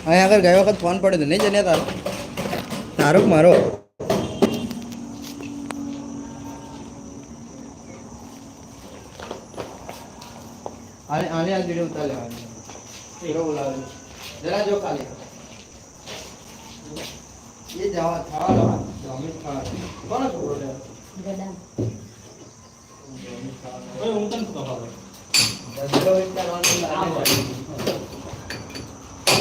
અહીંયા આગળ ગયો વખત ફોન પડ્યો હતો નહીં જને તારો. તારો મારો? આને આને આ વીડિયો ઉતાર લેવાની એરો બોલાવે જરા જો ખાલી. એ જવા ખાવા લો જમી ખાવા કોનો છોકરો ગદા. ઓય હું તને શું ખબર દસલો વિચારવાનું લાગે પાછળ પડે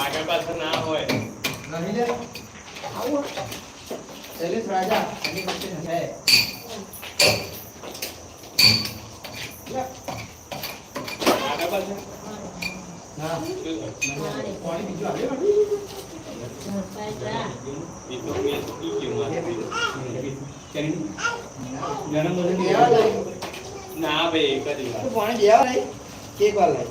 આગળ પાછળ ના હોય. નહીં લે. આવો. ચલિત રાજા એની વચ્ચે છે આગળ પાછળ. ના. પાણી બીજું આવે. ના ભાઈ એક જ વાર. પાણી દેવા લાય. કે એક વાર લાય.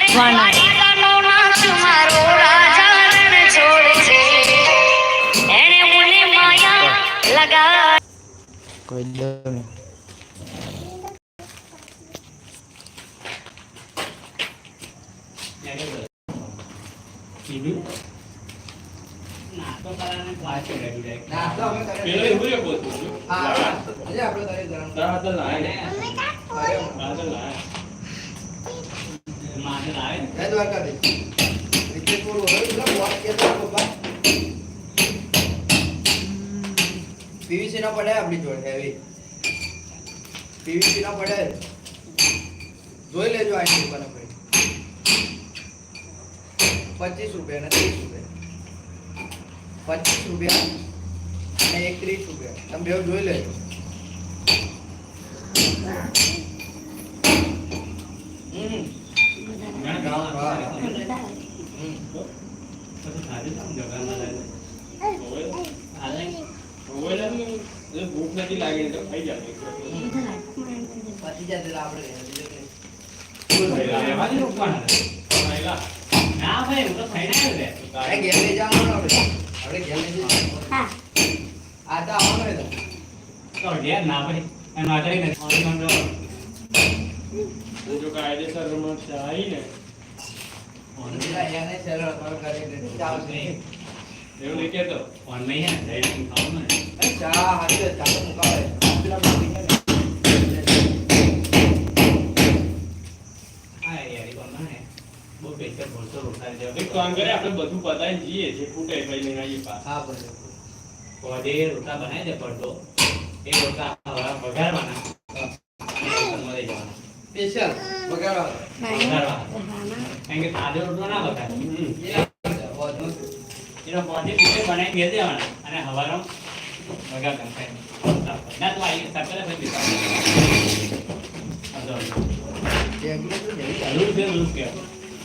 હતું. હા. આજે આપણે તારે ગરમ તારા હાથે લાય ને. અરે તારા હાથે લાય. માથે લાવે ને જય દ્વારકાધીશ ક્રિકેટ બોલ પપ્પા પીવીસી ના પડે આપણી જોડે હેવી પીવીસી ના પડે જોઈ લેજો આ દુકાને ભાઈ પચીસ રૂપિયા ને ત્રીસ રૂપિયા. પચીસ રૂપિયા અને એક ત્રીસ રૂપિયા. તમે બે જોઈ લેજો. નથી ઓનલી મંડો જો કાયદેસર રમત ચાહી ને પેલા એને સેલર કોલ કરીને ચાલશે. એવું નહીં કેતો ફોન નહીં હે ને જઈને ખાવું ને અરે ચા હાથે ચાલુ મુકાવે. એક કામ કરે આપણે બધું પતાઈને જઈએ જે ફૂટે ભાઈ લઈને આવીએ પાછા. હા બોલો. પોજે રોટલા બનાવી દે પડતો એ રોટલા હવા વઘારવાના. તમારે જવાના. સ્પેશિયલ. વઘારવાના. કારણ કે તાજો રોટલો ના વઘારે. એનો પોજે પીછે બનાવી દે દેવાના અને હવારો વઘાર કરતા ના તો આવી સકલે ભાઈ જલ્દી જરૂર છે જરૂર કે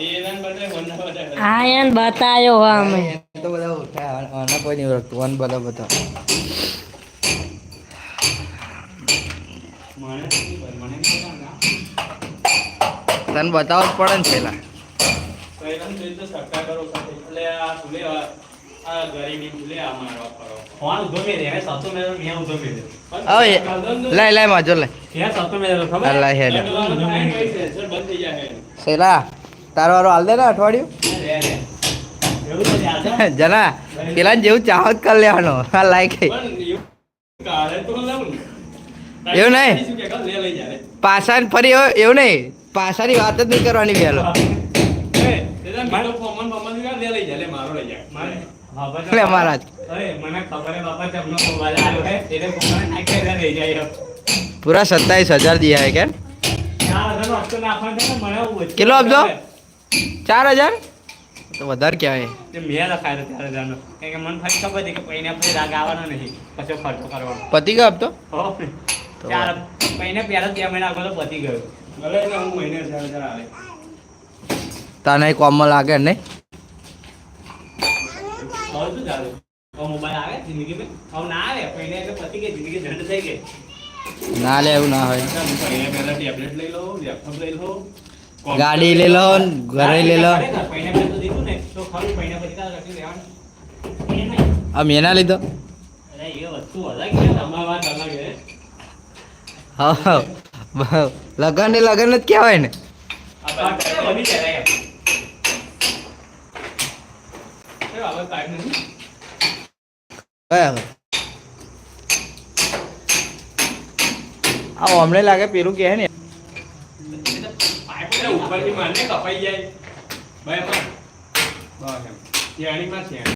એ એના બતાયો અમે તો બધા ઉઠાય. આને- આને કોઈ નહીં ઓળખતું. આને બધા બધા. તને બતાવો જ પડે ને પેલા લઈ લઈ માજો લઈ તારો વારો હાલ દે ને અઠવાડિયું. રે રે. એવું તો ચાલશે જના પેલા જેવું ચાહત કર લેવાનો. આ લાયક એવું નહીં. પાછા ફરી એવું- નહીં. પાછાની વાત જ નહીં કરવાની વહેલો. એ, તે તો મીઠો ફોર્મન બમન કાં લે લઈ જાય લે મારો લઈ જાય મારે બાપા લે મહારાજ પૂરા સત્તાવીસ હજાર દિયા હે કેમ? કેટલો આપજો? ચાર હજાર? તો વધારે કહેવાય. મેં લખાયેલો ચાર હજારનો કારણ કે મને ફરી ખબર હતી કે પૈને પછી રાગ આવવાનો નહીં. પછી ખર્ચો કરવાનો. પતી ગયો આપતો? હો. ચાર પૈને પહેલા બે મહિના આગળ તો પતી ગયો. ભલે હું મહિને ચાર હજાર આવે. તને કોમમાં લાગે નહીં? ના આવે. પૈને એટલે પતી ગઈ જિંદગી ઝંડ થઈ ગઈ. ના લે એવું ના હોય. ટેબ્લેટ લઈ લો લેપટોપ લઈ લઉં, ગાડી લઈ લો ને ઘરે લઈ લો. આ મેં ને લીધો. લગન ને લગન જ કહેવાય ને. આ અમને આ હમણે લાગે પેલું કહે ને. ઉપરથી મારને કપાઈ જાય. બરાબર. બસ એમ. શિયાળીમાં શિયાળી.